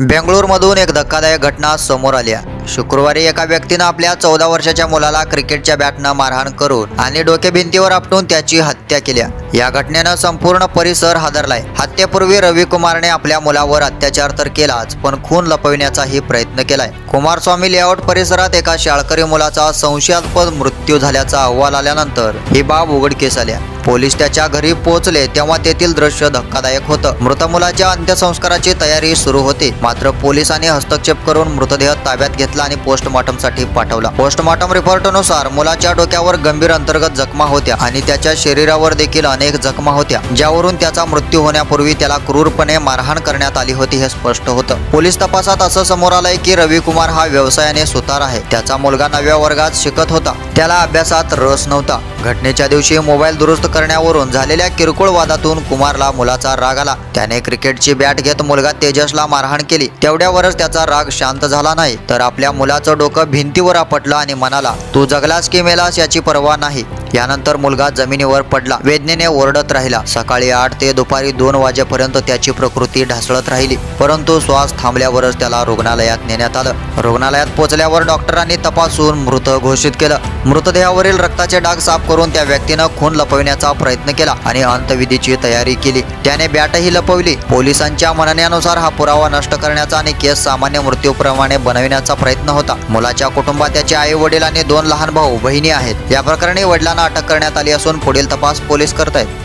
बेंगळूरमधून एक धक्कादायक घटना समोर आली शुक्रवारी एका व्यक्तीनं आपल्या चौदा वर्षाच्या मुलाला क्रिकेटच्या बॅटनं मारहाण करून आणि डोके भिंतीवर आपटून त्याची हत्या केली या घटनेनं संपूर्ण परिसर हादरलाय. हत्येपूर्वी रवी कुमारने आपल्या मुलावर अत्याचार तर केलाच पण खून लपविण्याचाही प्रयत्न केलाय. कुमारस्वामी लेआउट परिसरात एका शाळकरी मुलाचा संशयास्पद मृत्यू झाल्याचा अहवाल आल्यानंतर ही बाब उघडकीस आल्या पोलीस त्याच्या घरी पोहोचले तेव्हा तेथील दृश्य धक्कादायक होतं. मृत मुलाच्या अंत्यसंस्काराची तयारी सुरू होती. मात्र पोलिसांनी हस्तक्षेप करून मृतदेह ताब्यात घेतला आणि पोस्टमॉर्टमसाठी पाठवला. पोस्टमॉर्टम रिपोर्टनुसार मुलाच्या डोक्यावर गंभीर अंतर्गत जखमा होत्या आणि त्याच्या शरीरावर देखील अनेक जखमा होत्या ज्यावरून त्याचा मृत्यू होण्यापूर्वी त्याला क्रूरपणे मारहाण करण्यात आली होती हे स्पष्ट होतं. पोलीस तपासात असं समोर आलंय की रवी कुमार हा व्यवसायाने सुतार आहे. त्याचा मुलगा नव्या वर्गात शिकत होता. त्याला अभ्यासात रस नव्हता. घटनेच्या दिवशी मोबाईल दुरुस्त करण्यावरून झालेल्या किरकोळ वादातून कुमारला मुलाचा राग आला. त्याने क्रिकेटची बॅट घेत मुलगा तेजसला मारहाण केली. तेवढ्यावरच त्याचा राग शांत झाला नाही तर आपल्या मुलाचं डोकं भिंतीवर आपटलं आणि म्हणाला तू जगलास की मेलास याची पर्वा नाही. यानंतर मुलगा जमिनीवर पडला. वेदनेने ओरडत राहिला. सकाळी आठ ते दुपारी दोन वाजेपर्यंत त्याची प्रकृती ढासळत राहिली. परंतु श्वास थांबल्यावरच त्याला रुग्णालयात नेण्यात आलं. रुग्णालयात पोहोचल्यावर डॉक्टरांनी तपासून मृत घोषित केलं. मृतदेहावरील रक्ताचे डाग साफ करून त्या व्यक्तीनं खून करण्याचा प्रयत्न केला आणि अंतविधीची तयारी केली. त्याने बॅटही लपवली. पोलिसांच्या म्हणण्यानुसार हा पुरावा नष्ट करण्याचा आणि केस सामान्य मृत्यूप्रमाणे बनविण्याचा प्रयत्न होता. मुलाच्या कुटुंबात त्याचे आई वडील आणि दोन लहान भाऊ बहिणी आहेत. या प्रकरणी वडिलांना अटक करण्यात आली असून पुढील तपास पोलीस करत आहेत